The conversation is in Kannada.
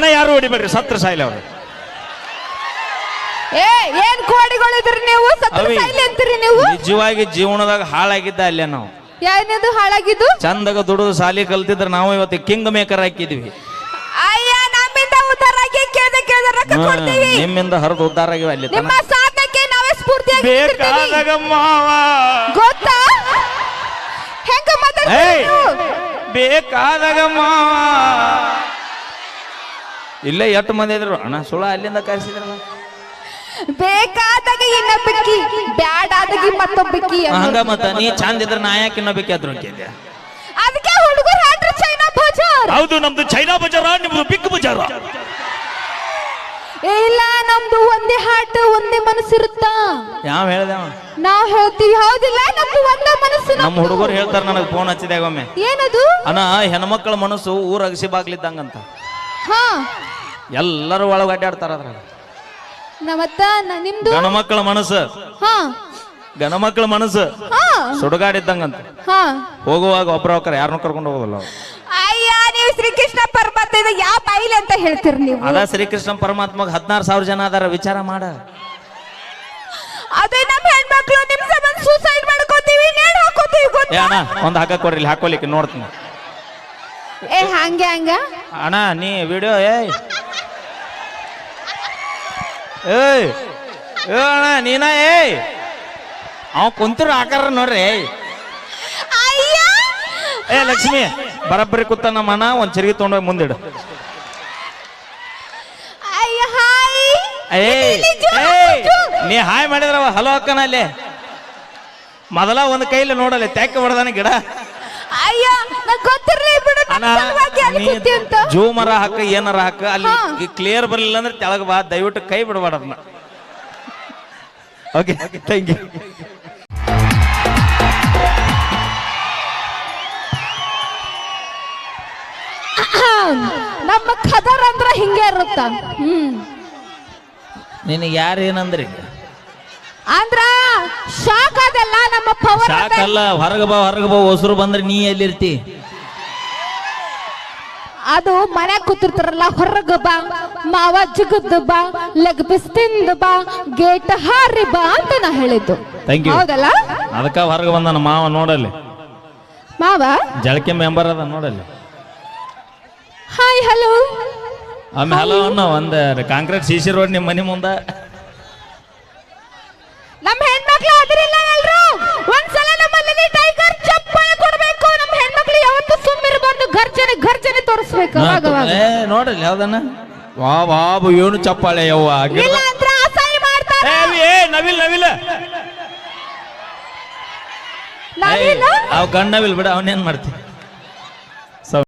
ಅಣ್ಣ ಯಾರು ಹೊಡಿಬೇಡ್ರಿ? ಸತ್ರ ಸಾಯಿಲ್ ಅವರು. ಏ ಏನ್ ಕೋಡಿಗಳಿದ್ರಿ ನೀವು? ಸತ್ರ ಅವಿ ಸಾಯ್ಲಿ ಅಂತೀರಿ ನೀವು? ನಿಜವಾಗಿ ಜೀವನದಾಗ ಹಾಳಾಗಿದ್ದ ಅಲ್ಲೇ ನಾವು. ಯಾವ್ದು ಹಾಳಾಗಿದ್ದು? ಚಂದಾಗ ದುಡಿದು ಸಾಲಿ ಕಲ್ತಿದ್ರ ನಾವು ಇವತ್ತು ಕಿಂಗ್ ಮೇಕರ್ ಹಾಕಿದ್ವಿ. ಅಯ್ಯ ನಮ್ಮಿಂದ ಉದ್ದಾರ ಆಗಿ ಕೇಳ್ದ ಕೇಳ್ದ ರೊಕ್ಕ ಹ್ಮ್, ಕೊಡ್ತೀವಿ. ನಿಮ್ಮಿಂದ ಹರಿದು ಉದ್ದಾರ ಆಗಿವೆ ಅಲ್ಲಿ ನಿಮ್ಮ ಸಾಧನೆಗೆ ನಾವೇ ಸ್ಫೂರ್ತಿಯಾಗಿ ನಿಂತಿರ್ತೀವಿ. ಬೇಕಾದಾಗ ಮಾವ. ಗೊತ್ತಾ? ಹೆಂಗ ಮಾತಾಡ್ತೀರಿ ಏಯ್! ನೀವು? ಬೇಕಾದಾಗ ಮಾವ. ಇಲ್ಲೇ ಎಷ್ಟು ಮಂದಿ ಇದ್ರು? ಅಣ್ಣ ಸುಳ ಅಲ್ಲಿಂದ ಕರೆಸಿದ್ರ ಬೇಕಾದಾಗ ಇನ್ನೊಬ್ಬಕ್ಕಿ ಬ್ಯಾಡಾದಾಗ ಮತ್ತೊಬ್ಬಕ್ಕಿ. ಹಂಗ ಮತ್ತ ನೀ ಚಂದ ಇದ್ರ ನಾ ಯಾಕೆ ಅದ್ರ ಹೊಂಟೈತಿ ಅದಕ್ಕೆ ಹುಡುಗರು ಹಾಡ್ರಿ ಚೈನಾ ಬಜಾರ್. ಹೌದು ನಮ್ದು ಚೈನಾ ಬಜಾರ ನಿಮ್ದು ಬಿಗ್ ಬಜಾರ. ಏ, ಇಲ್ಲ ನಮ್ದು ಒಂದೇ ಹಾಟ್ ಒಂದೇ ಮನಸ್ಸಿರುತ್ತ? ಯಾವ ಹೇಳ್ದೆ ಅವ? ನಾವ್ ಹೇಳ್ತೀವಿ ಹೌದಿಲ್ಲ ನಮ್ದು ಒಂದೇ ಮನಸ್ಸು ನಮ್ಮ ಹುಡುಗರು ಹೇಳ್ತಾರೆ ನನಗೆ ಫೋನ್ ಹಚ್ಚಿದಾಗ ಒಮ್ಮೆ. ಏನದು? ಅಣ್ಣ ಹೆಣ್ಮಕ್ಳ ಮನಸ್ಸು ಊರ ಅಗಸಿ ಬಾಗ್ಲಿದ್ದಂಗಂತ. ಹಾ. ಎಲ್ಲರೂ ಒಳಗೆ ಅಡ್ಡಾಡ್ತಾರ ಅದ್ರ ನಮ್ಮತ್ತ ನ- ನಿಮ್ದು? ಗಣಮಕ್ಳ ಮನಸ್ಸು. ಹಾ. ಗಣಮಕ್ಕಳ ಮನಸ್ಸು. ಹಾ. ಸುಡುಗಾಡಿದ್ದಂಗಂತ. ಹಾ. ಹೋಗುವಾಗ ಒಬ್ರ ಹೋಗ್ತಾರ ಯಾರನ್ನೂ ಕರ್ಕೊಂಡು ಹೋಗೋದಲ್ಲ ಅವ್ರು. ಅಯ್ಯ ನೀವು ಶ್ರೀಕೃಷ್ಣ ಪರಮಾತ್ಮ ಇದು ಯಾವ ಬಾಯಿಲಿ ಅಂತ ಹೇಳ್ತೀರಿ ನೀವು? ಅದ ಶ್ರೀಕೃಷ್ಣ ಪರಮಾತ್ಮಗ ಹದಿನಾರು ಸಾವಿರ ಜನ ಅದಾರ ವಿಚಾರ ಮಾಡ. ಅದೇ ನಮ್ಮ ಹೆಣ್ಮಕ್ಳು ನಿಮ್ ಸಂಬಂಧ ಸೂಸೈಡ್ ಮಾಡ್ಕೋತೀವಿ ನೇಣ್ ಹಾಕೋತೀವಿ ಏ ಗೊತ್ತಾ ಅಣ್ಣ ಒಂದ್ ಹಾಕ ಕೊಡ್ರಿ ಇಲ್ಲಿ ಹಾಕೋಲಿಕ್ಕೆ ನೋಡ್ತೀನಿ. ಏ ಹಂಗೆ ಹಂಗ. ಅಣ್ಣ ನೀ ವಿಡಿಯೋ ಏಯ್. ಏಯ್. ಏ ಅಣ್ಣ ನೀನ ಏಯ್. ಅವ ಕುಂತಿರೋ ಆಕಾರ ನೋಡ್ರಿ ಏ ಲಕ್ಷ್ಮಿ ಬರಬ್ಬರಿ ಕೂತ ನಮ್ಮ ಅಣ್ಣ ಒಂದ್ ಚರಿಗೆ ತೊಗೊಂಡೋಗಿ ಮುಂದಿಡು. ಏಯ್ ಏಯ್. ನೀ ಹಾಯ್ ಮಾಡಿದ್ರವ ಹಲೋ ಅಕ್ಕನ ಅಲ್ಲಿ. ಮೊದಲ ಒಂದು ಕೈಲಿ ನೋಡಲ್ಲ ತೆಕ್ಕ ಹೊಡೆದಾನ ಗಿಡ. ಅಯ್ಯ ನಂಗ್ ಗೊತ್ತಿರ್ಲಿ ಬಿಡು ಅಣ್ಣ ನನ್ನ ಸಲುವಾಗಿ ಅಲ್ಲಿ ಕೂತಿ ಅಂತ? ಜೂಮರ ಹಾಕ ಏನಾರ ಹಾಕ ಅಲ್ಲಿ ಕ್ಲಿಯರ್ ಬರಲಿಲ್ಲ ಅಂದ್ರೆ ತೆಳಗ ಬಾ ದಯವಿಟ್ಟು ಕೈ ಬಿಡಬೇಡ ಅದನ್ನ. ಓಕೆ ಥ್ಯಾಂಕ್ ಯು ನಮ್ಮ ಖದರ್ ಅಂದ್ರ ಹಿಂಗೆ ಇರುತ್ತ. ಹ್ಮ್. ನಿನಗೆ ಯಾರು ಏನಂದ್ರಿ? ಅಂದ್ರ ಶಾಕ್ ಅದಲ್ಲ ನಮ್ಮ ಪವರ್ ಸಾಕಲ್ಲ ಹೊರಗ ಬಾ ಹೊರಗ ಬಾ ಹೊಸರು ಬಂದ್ರೆ ನೀ ಎಲ್ಲಿರ್ತಿ? ಅದು ಮನೆ ಕೂತಿರ್ತಾರಲ್ಲ ಹೊರಗ ಬಾ ಮಾವ ಜಿಗದ್ ಬಾ ಲೆಗ್ ಬಿಸ್ ತಿಂದ ಬಾ ಗೇಟ್ ಹಾರಿ ಬಾ ಅಂತ ನಾ ಹೇಳಿದ್ದು. Thank you. ಹೌದಲ್ಲ? ಅದಕ್ಕ ಹೊರಗ ಬಂದ ಮಾವ ನೋಡಲ್ಲಿ. ಮಾವ? ಜಳಕೆ ಮೆಂಬರ್ ಅದ ನೋಡಲ್ಲಿ. ಹಾಯ್ ಹಲೋ ಆಮೇಲೆ ಹಲೋ ಅಣ್ಣ ಒಂದು ಕಾಂಕ್ರೀಟ್ ಸಿಸಿ ರೋಡ್ ನಿಮ್ಮ ಮನೆ ಮುಂದ. ನಮ್ಮ ಅದ್ರಿಲ್ಲ ಎಲ್ರು? ಒಂದ್ಸಲ ನಮ್ಮಲ್ಲಿ ಟೈಗರ್ ಚಪ್ಪಾಳೆ ಕೊಡ್ಬೇಕು. ನಮ್ಮ ಹೆಣ್ಮಕ್ಳು ಯಾವತ್ತೂ ಸುಮ್ಮಿರಬಾರ್ದು. ಗರ್ಜನೆ ಗರ್ಜನೆ ತೋರಿಸ್ಬೇಕು ಅವಾಗ ಅವಾಗ. ಏ ನೋಡಲ್ಲಿ ಯಾವ್ದನ್ನ ವಾ ಬಾಬು ಏನು ಚಪ್ಪಾಳೆ ಯವ್ವ? ಗಿಡ- ಇಲ್ಲ ಅಂದ್ರೆ ಅಸಹ್ಯ ಮಾಡ್ತಾರೆ. ಏ, ನವಿಲ್ ನವಿಲ್. ಅವ್ ಗಂಡ ನವಿಲ್ ಬಿಡ ಅವನೇನ್ ಮಾಡ್ತಿ?